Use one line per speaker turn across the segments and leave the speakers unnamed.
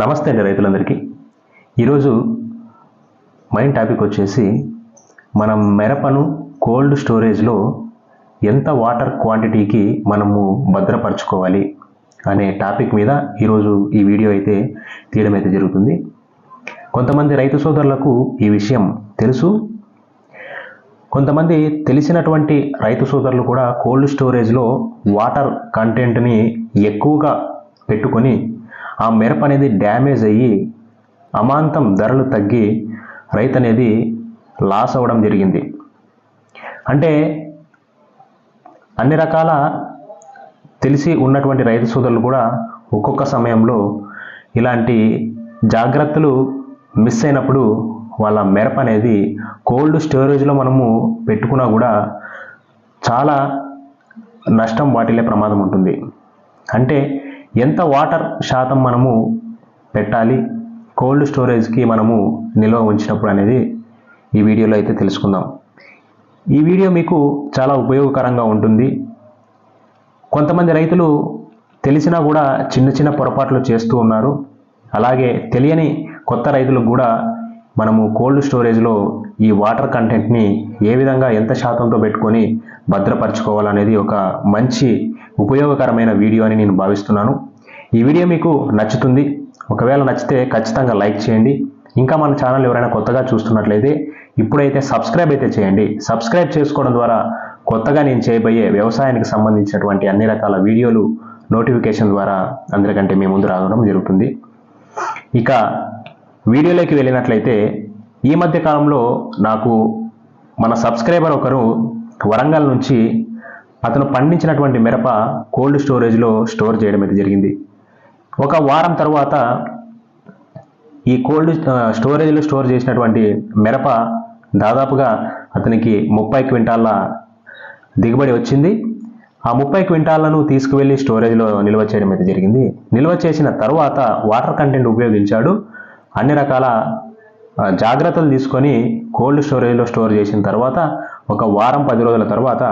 నమస్తే అండి రైతులందరికీ. ఈరోజు మెయిన్ టాపిక్ వచ్చేసి మనం మెరపను కోల్డ్ స్టోరేజ్లో ఎంత వాటర్ క్వాంటిటీకి మనము భద్రపరచుకోవాలి అనే టాపిక్ మీద ఈరోజు ఈ వీడియో అయితే తీయడం అయితే జరుగుతుంది. కొంతమంది రైతు సోదరులకు ఈ విషయం తెలుసు. కొంతమంది తెలిసినటువంటి రైతు సోదరులు కూడా కోల్డ్ స్టోరేజ్లో వాటర్ కంటెంట్ని ఎక్కువగా పెట్టుకొని ఆ మిరప అనేది డ్యామేజ్ అయ్యి అమాంతం ధరలు తగ్గి రైతు అనేది లాస్ అవ్వడం జరిగింది. అంటే అన్ని రకాల తెలిసి ఉన్నటువంటి రైతు సోదరులు కూడా ఒక్కొక్క సమయంలో ఇలాంటి జాగ్రత్తలు మిస్ అయినప్పుడు వాళ్ళ మిరప అనేది కోల్డ్ స్టోరేజ్లో మనము పెట్టుకున్నా కూడా చాలా నష్టం వాటిల్లే ప్రమాదం ఉంటుంది. అంటే ఎంత వాటర్ శాతం మనము పెట్టాలి? కోల్డ్ స్టోరేజ్కి మనము నిల్వ ఉంచినప్పుడు అనేది ఈ వీడియోలో అయితే తెలుసుకుందాం. ఈ వీడియో మీకు చాలా ఉపయోగకరంగా ఉంటుంది. కొంతమంది రైతులు తెలిసినా కూడా చిన్న చిన్న పొరపాట్లు చేస్తూ ఉన్నారు. అలాగే తెలియని కొత్త రైతులకు కూడా మనము కోల్డ్ స్టోరేజ్లో ఈ వాటర్ కంటెంట్ని ఏ విధంగా ఎంత శాతంతో పెట్టుకొని భద్రపరచుకోవాలనేది ఒక మంచి ఉపయోగకరమైన వీడియో అని నేను భావిస్తున్నాను. ఈ వీడియో మీకు నచ్చుతుంది. ఒకవేళ నచ్చితే ఖచ్చితంగా లైక్ చేయండి. ఇంకా మన ఛానల్ ఎవరైనా కొత్తగా చూస్తున్నట్లయితే ఇప్పుడైతే సబ్స్క్రైబ్ అయితే చేయండి. సబ్స్క్రైబ్ చేసుకోవడం ద్వారా కొత్తగా నేను చేయబోయే వ్యవసాయానికి సంబంధించినటువంటి అన్ని రకాల వీడియోలు నోటిఫికేషన్ ద్వారా అందరికంటే మీ ముందు రావడం జరుగుతుంది. ఇక వీడియోలోకి వెళ్ళినట్లయితే ఈ మధ్య కాలంలో నాకు మన సబ్స్క్రైబర్ ఒకరు వరంగల్ నుంచి అతను పండించినటువంటి మిరప కోల్డ్ స్టోరేజ్లో స్టోర్ చేయడం అయితే జరిగింది. ఒక వారం తర్వాత ఈ కోల్డ్ స్టోరేజ్లో స్టోర్ చేసినటువంటి మిరప దాదాపుగా అతనికి ముప్పై క్వింటాళ్ళ దిగుబడి వచ్చింది. ఆ ముప్పై క్వింటాలను తీసుకువెళ్ళి స్టోరేజ్లో నిల్వ చేయడం అయితే జరిగింది. నిల్వ చేసిన తర్వాత వాటర్ కంటెంట్ ఉపయోగించాడు. అన్ని రకాల జాగ్రత్తలు తీసుకొని కోల్డ్ స్టోరేజ్లో స్టోర్ చేసిన తర్వాత ఒక వారం పది రోజుల తర్వాత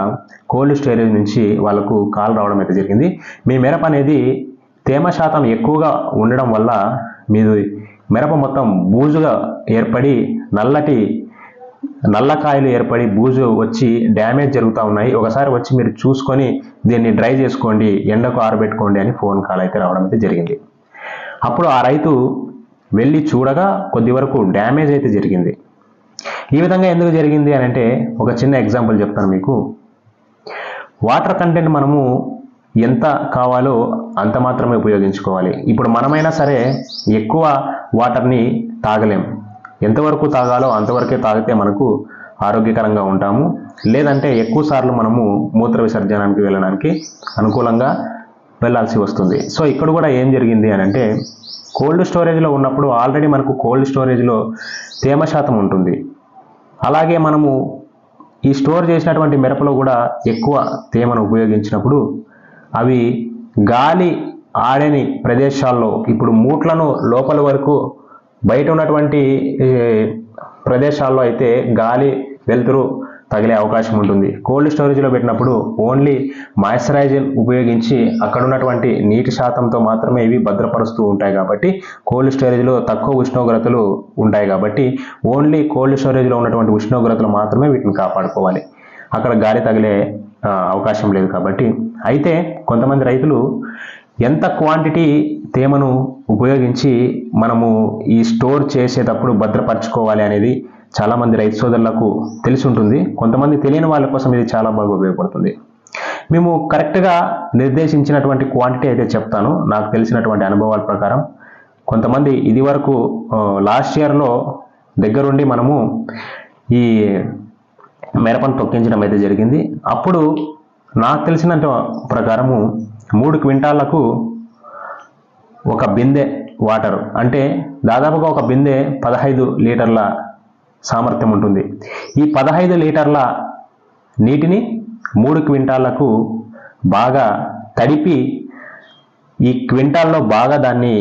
కోల్డ్ స్టోరేజ్ నుంచి వాళ్ళకు కాల్ రావడం అయితే జరిగింది. మీ మిరప అనేది తేమ శాతం ఎక్కువగా ఉండడం వల్ల మీది మిరప మొత్తం బూజుగా ఏర్పడి నల్లటి నల్లకాయలు ఏర్పడి బూజు వచ్చి డ్యామేజ్ జరుగుతూ ఉన్నాయి. ఒకసారి వచ్చి మీరు చూసుకొని దీన్ని డ్రై చేసుకోండి ఎండకు ఆరబెట్టుకోండి అని ఫోన్ కాల్ అయితే రావడం అయితే జరిగింది. అప్పుడు ఆ రైతు వెళ్ళి చూడగా కొద్ది వరకు డ్యామేజ్ అయితే జరిగింది. ఈ విధంగా ఎందుకు జరిగింది అని అంటే ఒక చిన్న ఎగ్జాంపుల్ చెప్తాను మీకు. వాటర్ కంటెంట్ మనము ఎంత కావాలో అంత మాత్రమే ఉపయోగించుకోవాలి. ఇప్పుడు మనమైనా సరే ఎక్కువ వాటర్ని తాగలేం. ఎంతవరకు తాగాలో అంతవరకే తాగితే మనకు ఆరోగ్యకరంగా ఉంటాము. లేదంటే ఎక్కువ సార్లు మనము మూత్ర విసర్జనానికి వెళ్ళడానికి అనుకూలంగా వెళ్ళాల్సి వస్తుంది. సో ఇక్కడ కూడా ఏం జరిగింది అని అంటే కోల్డ్ స్టోరేజ్లో ఉన్నప్పుడు ఆల్రెడీ మనకు కోల్డ్ స్టోరేజ్లో తేమ శాతం ఉంటుంది. అలాగే మనము ఈ స్టోర్ చేసినటువంటి మిరపలో కూడా ఎక్కువ తేమను ఉపయోగించినప్పుడు అవి గాలి ఆడని ప్రదేశాల్లో ఇప్పుడు మూట్లను లోపల వరకు బయట ఉన్నటువంటి ప్రదేశాల్లో అయితే గాలి వెలుతురు తగిలే అవకాశం ఉంటుంది. కోల్డ్ స్టోరేజ్లో పెట్టినప్పుడు ఓన్లీ మాయిశ్చరైజర్ ఉపయోగించి అక్కడ ఉన్నటువంటి నీటి శాతంతో మాత్రమే ఇవి భద్రపరుస్తూ ఉంటాయి కాబట్టి కోల్డ్ స్టోరేజ్లో తక్కువ ఉష్ణోగ్రతలు ఉంటాయి కాబట్టి ఓన్లీ కోల్డ్ స్టోరేజ్లో ఉన్నటువంటి ఉష్ణోగ్రతలు మాత్రమే వీటిని కాపాడుకోవాలి. అక్కడ గాలి తగిలే అవకాశం లేదు కాబట్టి. అయితే కొంతమంది రైతులు ఎంత క్వాంటిటీ తేమను ఉపయోగించి మనము ఈ స్టోర్ చేసేటప్పుడు భద్రపరచుకోవాలి అనేది చాలామంది రైతు సోదరులకు తెలిసి ఉంటుంది కొంతమంది తెలియని వాళ్ళ కోసం ఇది చాలా బాగా ఉపయోగపడుతుంది. మేము కరెక్ట్గా నిర్దేశించినటువంటి క్వాంటిటీ అయితే చెప్తాను. నాకు తెలిసినటువంటి అనుభవాల ప్రకారం కొంతమంది ఇది వరకు లాస్ట్ ఇయర్లో దగ్గరుండి మనము ఈ మిరపను తొక్కించడం అయితే జరిగింది. అప్పుడు నాకు తెలిసినంత ప్రకారము మూడు క్వింటాళ్ళకు ఒక బిందె వాటర్ అంటే దాదాపుగా ఒక బిందె పదహైదు లీటర్ల సామర్థ్యం ఉంటుంది. ఈ పదహైదు లీటర్ల నీటిని మూడు క్వింటాళ్ళకు బాగా తడిపి ఈ క్వింటాల్లో బాగా దాన్ని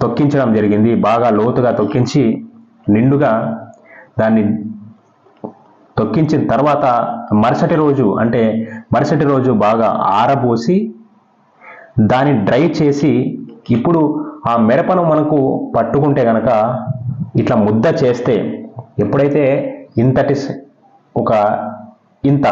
తొక్కించడం జరిగింది. బాగా లోతుగా తొక్కించి నిండుగా దాన్ని తొక్కించిన తర్వాత మరుసటి రోజు అంటే మరుసటి రోజు బాగా ఆరబోసి దాన్ని డ్రై చేసి ఇప్పుడు ఆ మిరపను మనకు పట్టుకుంటే గనక ఇట్లా ముద్ద చేస్తే ఎప్పుడైతే ఇంతటి ఒక ఇంత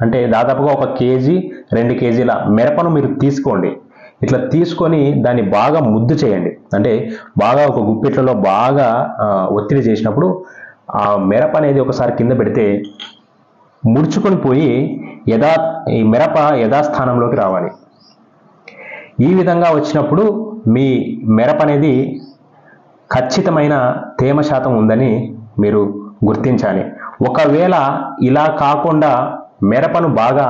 అంటే దాదాపుగా ఒక కేజీ రెండు కేజీల మిరపను మీరు తీసుకోండి. ఇట్లా తీసుకొని దాన్ని బాగా ముద్దు చేయండి. అంటే బాగా ఒక గుప్పిట్లలో బాగా ఒత్తిడి చేసినప్పుడు ఆ మిరప అనేది ఒకసారి కింద పెడితే ముడుచుకొని పోయి యథా ఈ మిరప యథాస్థానంలోకి రావాలి. ఈ విధంగా వచ్చినప్పుడు మీ మిరప అనేది ఖచ్చితమైన తేమ శాతం ఉందని మీరు గుర్తించాలి. ఒకవేళ ఇలా కాకుండా మిరపను బాగా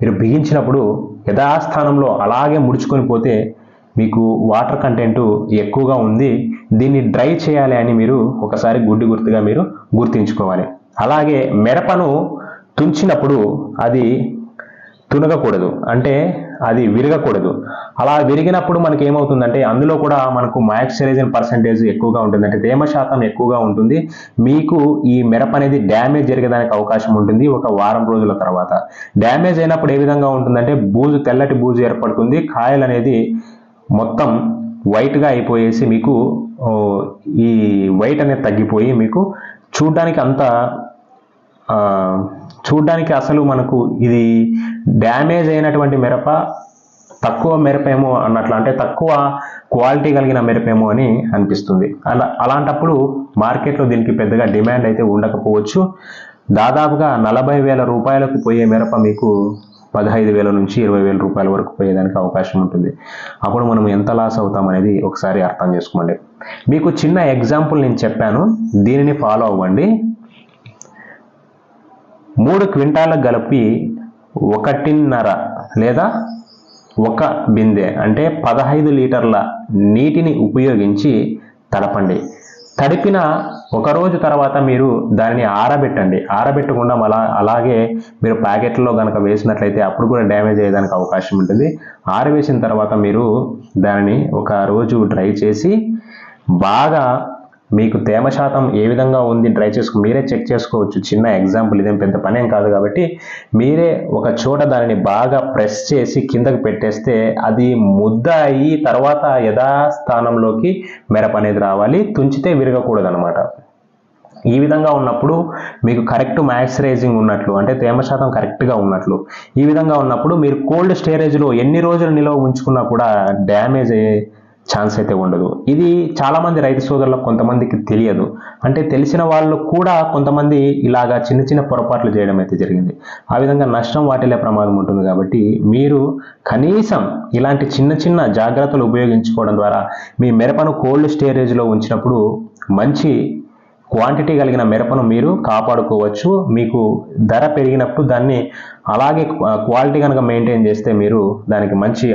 మీరు బిగించినప్పుడు యథాస్థానంలో అలాగే ముడుచుకొని పోతే మీకు వాటర్ కంటెంట్ ఎక్కువగా ఉంది. దీన్ని డ్రై చేయాలి అని మీరు ఒకసారి గుడ్డి గుర్తుగా మీరు గుర్తించుకోవాలి. అలాగే మిరపను తుంచినప్పుడు అది తునగకూడదు. అంటే అది విరగకూడదు. అలా విరిగినప్పుడు మనకి ఏమవుతుందంటే అందులో కూడా మనకు మాయిశ్చరైజన్ పర్సంటేజ్ ఎక్కువగా ఉంటుంది. అంటే తేమ శాతం ఎక్కువగా ఉంటుంది. మీకు ఈ మిరప అనేది డ్యామేజ్ జరిగేదానికి అవకాశం ఉంటుంది ఒక వారం రోజుల తర్వాత. డ్యామేజ్ అయినప్పుడు ఏ విధంగా ఉంటుందంటే బూజు తెల్లటి బూజు ఏర్పడుతుంది. కాయలు అనేది మొత్తం వైట్గా అయిపోయేసి మీకు ఈ వైట్ అనేది తగ్గిపోయి మీకు చూడ్డానికి అంత చూడ్డానికి అసలు మనకు ఇది డ్యామేజ్ అయినటువంటి మిరప తక్కువ మిరపేమో అన్నట్లు అంటే తక్కువ క్వాలిటీ కలిగిన మిరపేమో అని అనిపిస్తుంది. అలా అలాంటప్పుడు మార్కెట్లో దీనికి పెద్దగా డిమాండ్ అయితే ఉండకపోవచ్చు. దాదాపుగా నలభై వేల రూపాయలకు పోయే మిరప మీకు పదహైదు వేల నుంచి ఇరవై వేల రూపాయల వరకు పోయేదానికి అవకాశం ఉంటుంది. అప్పుడు మనం ఎంత లాస్ అవుతాం అనేది ఒకసారి అర్థం చేసుకోండి. మీకు చిన్న ఎగ్జాంపుల్ నేను చెప్పాను. దీనిని ఫాలో అవ్వండి. మూడు క్వింటాల కలిపి ఒకటిన్నర లేదా ఒక బిందె అంటే పదహైదు లీటర్ల నీటిని ఉపయోగించి తడపండి. తడిపిన ఒక రోజు తర్వాత మీరు దానిని ఆరబెట్టండి. ఆరబెట్టకుండా అలా అలాగే మీరు ప్యాకెట్లో కనుక వేసినట్లయితే అప్పుడు కూడా డ్యామేజ్ అయ్యేదానికి అవకాశం ఉంటుంది. ఆరవేసిన తర్వాత మీరు దానిని ఒక రోజు డ్రై చేసి బాగా మీకు తేమ శాతం ఏ విధంగా ఉంది డ్రై చేసుకు మీరే చెక్ చేసుకోవచ్చు. చిన్న ఎగ్జాంపుల్ ఇదేం పెద్ద పనేం కాదు కాబట్టి మీరే ఒక చోట దానిని బాగా ప్రెస్ చేసి కిందకి పెట్టేస్తే అది ముద్ద అయ్యి తర్వాత యథాస్థానంలోకి మెరప అనేది రావాలి. తుంచితే విరగకూడదు అనమాట ఈ విధంగా ఉన్నప్పుడు మీకు కరెక్ట్ మాయిశ్చరైజింగ్ ఉన్నట్లు అంటే తేమ శాతం కరెక్ట్గా ఉన్నట్లు ఈ విధంగా ఉన్నప్పుడు మీరు కోల్డ్ స్టోరేజ్లో ఎన్ని రోజులు నిల్వ ఉంచుకున్నా కూడా డ్యామేజ్ అయ్యే ఛాన్స్ అయితే ఉండదు. ఇది చాలామంది రైతు సోదరులకు కొంతమందికి తెలియదు. అంటే తెలిసిన వాళ్ళు కూడా కొంతమంది ఇలాగా చిన్న చిన్న పొరపాట్లు చేయడం అయితే జరిగింది. ఆ విధంగా నష్టం వాటిల్లే ప్రమాదం ఉంటుంది కాబట్టి మీరు కనీసం ఇలాంటి చిన్న చిన్న జాగ్రత్తలు ఉపయోగించుకోవడం ద్వారా మీ మిరపను కోల్డ్ స్టోరేజ్లో ఉంచినప్పుడు మంచి క్వాంటిటీ కలిగిన మిరపను మీరు కాపాడుకోవచ్చు. మీకు ధర పెరిగినప్పుడు దాన్ని అలాగే క్వాలిటీ కనుక మెయింటైన్ చేస్తే మీరు దానికి మంచి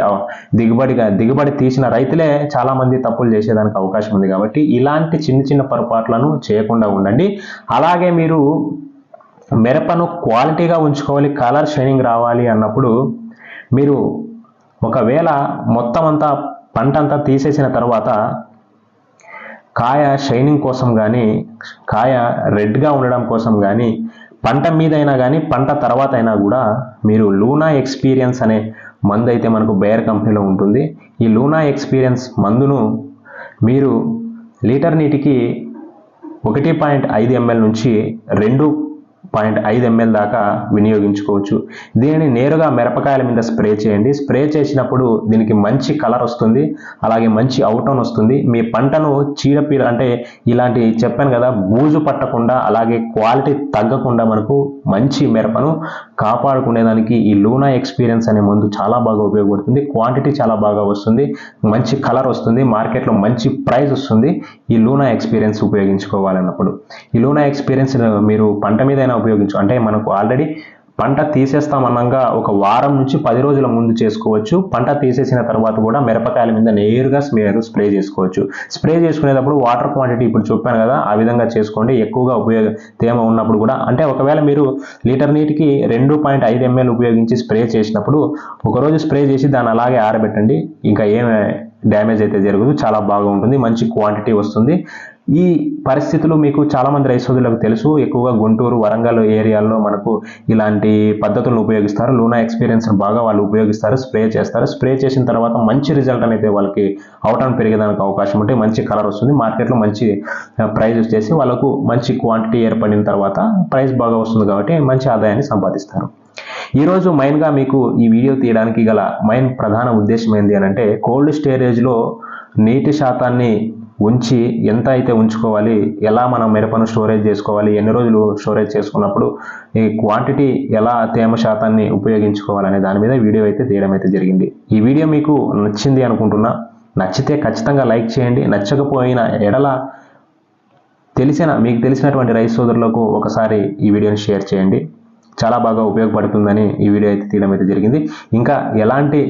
దిగుబడిగా దిగుబడి తీసిన రైతులే చాలామంది తప్పులు చేసేదానికి అవకాశం ఉంది కాబట్టి ఇలాంటి చిన్న చిన్న పొరపాట్లను చేయకుండా ఉండండి. అలాగే మీరు మిరపను క్వాలిటీగా ఉంచుకోవాలి కలర్ షైనింగ్ రావాలి అన్నప్పుడు మీరు ఒకవేళ మొత్తం అంతా పంట అంతా తీసేసిన తర్వాత కాయ షైనింగ్ కోసం కానీ కాయ రెడ్గా ఉండడం కోసం కానీ పంట మీద అయినా కానీ పంట తర్వాత అయినా కూడా మీరు లూనా ఎక్స్పీరియన్స్ అనే మందు అయితే మనకు బేర్ కంపెనీలో ఉంటుంది. ఈ లూనా ఎక్స్పీరియన్స్ మందును మీరు లీటర్ నీటికి ఒకటి పాయింట్ ఐదు ఎంఎల్ నుంచి రెండు పాయింట్ ఐదు ఎంఎల్ దాకా వినియోగించుకోవచ్చు. దీనిని నేరుగా మిరపకాయల మీద స్ప్రే చేయండి. స్ప్రే చేసినప్పుడు దీనికి మంచి కలర్ వస్తుంది. అలాగే మంచి అవుటౌన్ వస్తుంది. మీ పంటను చీడపీడ అంటే ఇలాంటి చెప్పాను కదా బూజు పట్టకుండా అలాగే క్వాలిటీ తగ్గకుండా మనకు మంచి మిరపను కాపాడుకునేదానికి ఈ లూనా ఎక్స్పీరియన్స్ అనే మందు చాలా బాగా ఉపయోగపడుతుంది. క్వాంటిటీ చాలా బాగా వస్తుంది. మంచి కలర్ వస్తుంది. మార్కెట్లో మంచి ప్రైస్ వస్తుంది. ఈ లూనా ఎక్స్పీరియన్స్ ఉపయోగించుకోవాలన్నప్పుడు. ఈ లూనా ఎక్స్పీరియన్స్ మీరు పంట మీదైనా ఉపయోగించు అంటే మనకు ఆల్రెడీ పంట తీసేస్తామన్నాక ఒక వారం నుంచి పది రోజుల ముందు చేసుకోవచ్చు. పంట తీసేసిన తర్వాత కూడా మిరపకాయల మీద నేరుగా మీరు స్ప్రే చేసుకోవచ్చు. స్ప్రే చేసుకునేటప్పుడు వాటర్ క్వాంటిటీ ఇప్పుడు చెప్పాను కదా ఆ విధంగా చేసుకోండి. ఎక్కువగా ఉపయోగ తేమ ఉన్నప్పుడు కూడా. అంటే ఒకవేళ మీరు లీటర్ నీటికి రెండు పాయింట్ ఐదు ఎంఎల్ ఉపయోగించి స్ప్రే చేసినప్పుడు ఒకరోజు స్ప్రే చేసి దాన్ని అలాగే ఆరబెట్టండి. ఇంకా ఏం డ్యామేజ్ అయితే జరగదు. చాలా బాగా ఉంటుంది మంచి క్వాంటిటీ వస్తుంది. ఈ పరిస్థితులు మీకు చాలామంది రైతు సోదరులకు తెలుసు. ఎక్కువగా గుంటూరు వరంగల్ ఏరియాల్లో మనకు ఇలాంటి పద్ధతులను ఉపయోగిస్తారు. లూనా ఎక్స్పీరియన్స్ బాగా వాళ్ళు ఉపయోగిస్తారు. స్ప్రే చేస్తారు. స్ప్రే చేసిన తర్వాత మంచి రిజల్ట్ అనేది వాళ్ళకి అవుట్ పెరిగేదానికి అవకాశం ఉంటే మంచి కలర్ వస్తుంది. మార్కెట్లో మంచి ప్రైజ్ వచ్చేసి వాళ్ళకు మంచి క్వాంటిటీ ఏర్పడిన తర్వాత ప్రైస్ బాగా వస్తుంది కాబట్టి మంచి ఆదాయాన్ని సంపాదిస్తారు. ఈరోజు మెయిన్గా మీకు ఈ వీడియో తీయడానికి గల మెయిన్ ప్రధాన ఉద్దేశం ఏంటి అని అంటే కోల్డ్ స్టోరేజ్లో నీటి శాతాన్ని ఉంచి ఎంత అయితే ఉంచుకోవాలి ఎలా మనం మిరపను స్టోరేజ్ చేసుకోవాలి ఎన్ని రోజులు స్టోరేజ్ చేసుకున్నప్పుడు ఈ క్వాంటిటీ ఎలా తేమ శాతాన్ని ఉపయోగించుకోవాలనే దాని మీద వీడియో అయితే తీయడం అయితే జరిగింది. ఈ వీడియో మీకు నచ్చింది అనుకుంటున్నా నచ్చితే ఖచ్చితంగా లైక్ చేయండి. నచ్చకపోయిన ఎడల తెలిసిన మీకు తెలిసినటువంటి రైస్ సోదరులకు ఒకసారి ఈ వీడియోని షేర్ చేయండి. చాలా బాగా ఉపయోగపడుతుందని ఈ వీడియో అయితే తీయడం అయితే జరిగింది. ఇంకా ఎలాంటి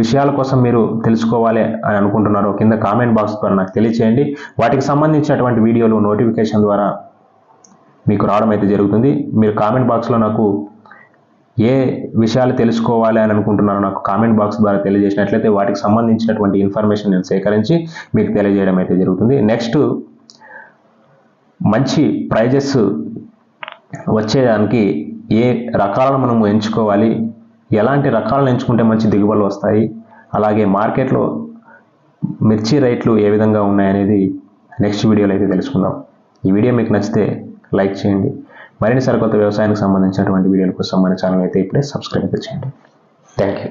విషయాల కోసం మీరు తెలుసుకోవాలి అని అనుకుంటున్నారో కింద కామెంట్ బాక్స్ ద్వారా నాకు తెలియచేయండి. వాటికి సంబంధించినటువంటి వీడియోలు నోటిఫికేషన్ ద్వారా మీకు రావడం అయితే జరుగుతుంది. మీరు కామెంట్ బాక్స్లో నాకు ఏ విషయాలు తెలుసుకోవాలి అని అనుకుంటున్నారో నాకు కామెంట్ బాక్స్ ద్వారా తెలియజేసినట్లయితే వాటికి సంబంధించినటువంటి ఇన్ఫర్మేషన్ నేను సేకరించి మీకు తెలియజేయడం అయితే జరుగుతుంది. నెక్స్ట్ మంచి ప్రైజెస్ వచ్చేదానికి ఏ రకాలను మనం ఎంచుకోవాలి? ఎలాంటి రకాలను ఎంచుకుంటే మంచి దిగుబడులు వస్తాయి? అలాగే మార్కెట్లో మిర్చి రేట్లు ఏ విధంగా ఉన్నాయనేది నెక్స్ట్ వీడియోలో అయితే తెలుసుకుందాం. ఈ వీడియో మీకు నచ్చితే లైక్ చేయండి. మరిన్ని సరికొత్త వ్యవసాయానికి సంబంధించినటువంటి వీడియోల కోసం మన ఛానల్ అయితే ఇప్పుడే సబ్స్క్రైబ్ చేయండి. Thank you